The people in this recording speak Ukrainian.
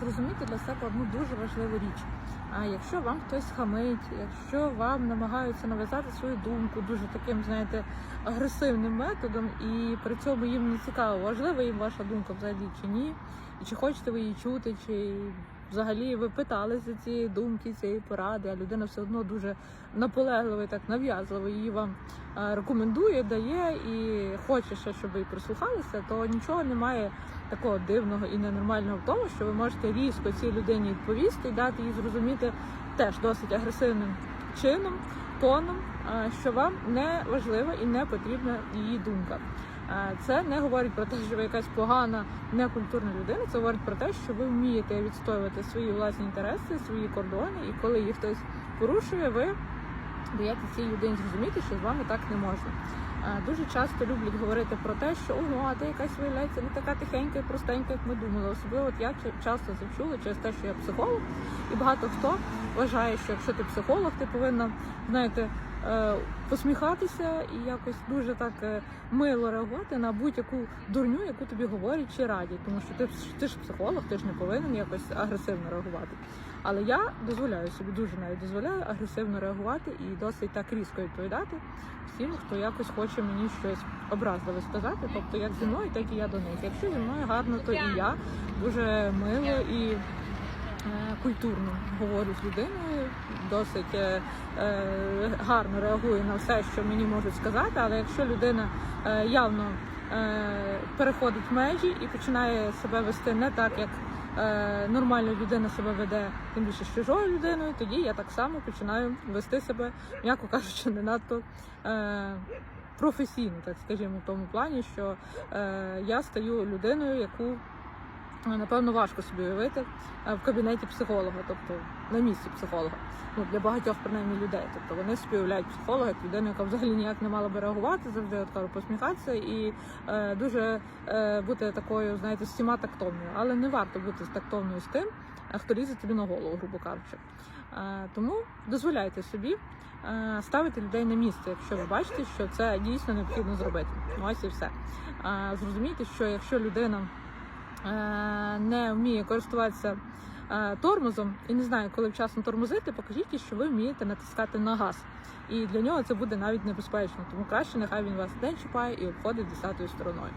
зрозуміти для себе одну дуже важливу річ. А якщо вам хтось хамить, якщо вам намагаються нав'язати свою думку дуже таким, знаєте, агресивним методом, і при цьому їм не цікаво, важлива їм ваша думка взагалі чи ні, і чи хочете ви її чути, чи взагалі ви питалися цієї думки, цієї поради, а людина все одно дуже наполегливо і так нав'язливо її вам рекомендує, дає і хоче ще, щоб ви прислухалися, то нічого немає такого дивного і ненормального в тому, що ви можете різко цій людині відповісти і дати їй зрозуміти теж досить агресивним чином, тоном, що вам не важлива і не потрібна її думка. Це не говорить про те, що ви якась погана, некультурна людина. Це говорить про те, що ви вмієте відстоювати свої власні інтереси, свої кордони, і коли їх хтось порушує, ви даєте цій людині зрозуміти, що з вами так не можна. Дуже часто люблять говорити про те, що ого, а ти якась виявляється не така тихенька і простенька, як ми думали. Особливо от я часто це чула через те, що я психолог, і багато хто вважає, що якщо ти психолог, ти повинна, знаєте, посміхатися і якось дуже так е, мило реагувати на будь-яку дурню, яку тобі говорять чи радять. Тому що ти, ти ж психолог, ти ж не повинен якось агресивно реагувати. Але я дозволяю собі дуже навіть дозволяю агресивно реагувати і досить так різко відповідати всім, хто якось хоче мені щось образливе сказати. Тобто як зі мною, так і я до них. Якщо зі мною гарно, то і я дуже мило і е, культурно говорю з людиною, досить е, е, гарно реагую на все, що мені можуть сказати. Але якщо людина е, явно е, переходить межі і починає себе вести не так, як е, нормально людина себе веде, тим більше з чужою людиною, тоді я так само починаю вести себе, м'яко кажучи, не надто. Е, Професійно, так скажімо, в тому плані, що е, я стаю людиною, яку напевно важко собі уявити е, в кабінеті психолога, тобто на місці психолога. Ну для багатьох принаймні людей. Тобто вони собі уявляють психолога як людину, яка взагалі ніяк не мала би реагувати, завжди от кажу, посміхатися і е, дуже е, бути такою, знаєте, всіма тактовною. Але не варто бути тактовною з тим, е, хто лізе тобі на голову, грубо кажучи. Е, тому дозволяйте собі е, ставити людей на місце, якщо ви бачите, що це дійсно необхідно зробити. Ось і все. Е, Зрозумійте, що якщо людина е, не вміє користуватися е, тормозом і не знає, коли вчасно тормозити, покажіть, що ви вмієте натискати на газ. І для нього це буде навіть небезпечно. Тому краще нехай він вас не чіпає і обходить десятою стороною.